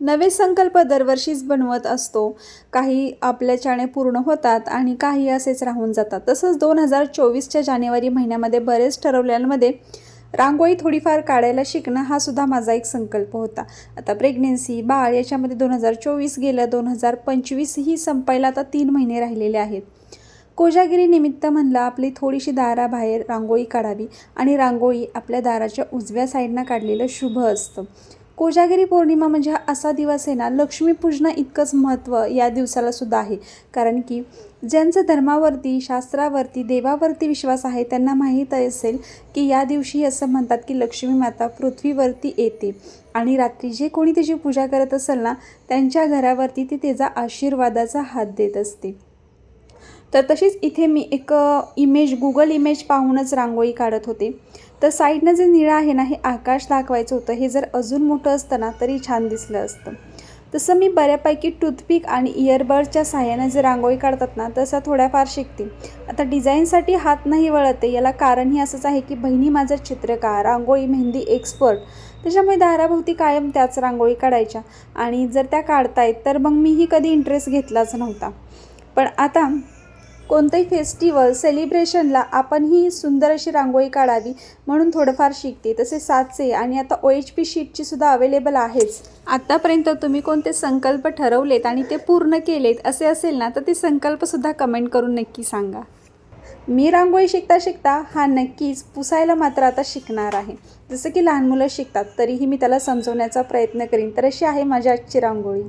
नवे संकल्प दरवर्षीच बनवत असतो. काही आपल्या आपल्याच्याने पूर्ण होतात आणि काही असेच राहून जातात. तसंच दोन हजार चोवीसच्या जानेवारी महिन्यामध्ये बरेच ठरवल्यांमध्ये रांगोळी थोडीफार काढायला शिकणं हा सुद्धा माझा एक संकल्प होता. आता प्रेग्नेन्सी बाळ याच्यामध्ये दोन हजार चोवीस गेलं दोन हजार पंचवीसही संपायला आता तीन महिने राहिलेले आहेत. कोजागिरी निमित्त म्हणलं आपली थोडीशी दाराबाहेर रांगोळी काढावी आणि रांगोळी आपल्या दाराच्या उजव्या साईडनं काढलेलं शुभ असतं. कोजागिरी पौर्णिमा म्हणजे हा असा दिवस आहे ना लक्ष्मीपूजना इतकंच महत्त्व या दिवसाला सुद्धा आहे. कारण की ज्यांचं धर्मावरती शास्त्रावरती देवावरती विश्वास आहे त्यांना माहीत असेल की या दिवशी असं म्हणतात की लक्ष्मी माता पृथ्वीवरती येते. आणि रात्री जे कोणी तिची पूजा करत असेल ना त्यांच्या घरावरती ती त्याचा आशीर्वादाचा हात देत असते. तर तशीच इथे मी एक इमेज गुगल इमेज पाहूनच रांगोळी काढत होते. तर साईडनं जे निळं आहे ना हे आकाश दाखवायचं होतं. हे जर अजून मोठं असतं ना तरी छान दिसलं असतं. तसं मी बऱ्यापैकी टूथपिक आणि इयरबडच्या साह्यानं जे रांगोळी काढतात ना तसं थोड्याफार शिकते. आता डिझाईनसाठी हात नाही वळते. याला कारणही असंच आहे की बहिणी माझं चित्रकार रांगोळी मेहंदी एक्सपर्ट त्याच्यामुळे दाराभोवती कायम त्याच रांगोळी काढायच्या. आणि जर त्या काढतायत तर मग मीही कधी इंटरेस्ट घेतलाच नव्हता. पण आता कोणतंही फेस्टिवल सेलिब्रेशनला आपण ही सुंदर अशी रांगोळी काढावी म्हणून थोडंफार शिकते. तसे साचे आणि आता ओ एच पी शीटची सुद्धा अवेलेबल आहेच. आत्तापर्यंत तुम्ही कोणते संकल्प ठरवलेत आणि ते पूर्ण केलेत असे असेल ना तर ते संकल्पसुद्धा कमेंट करून नक्की सांगा. मी रांगोळी शिकता शिकता हा नक्कीच पुसायला मात्र आता शिकणार आहे. जसं की लहान मुलं शिकतात तरीही मी त्याला समजवण्याचा प्रयत्न करीन. तर अशी आहे माझी आजची रांगोळी.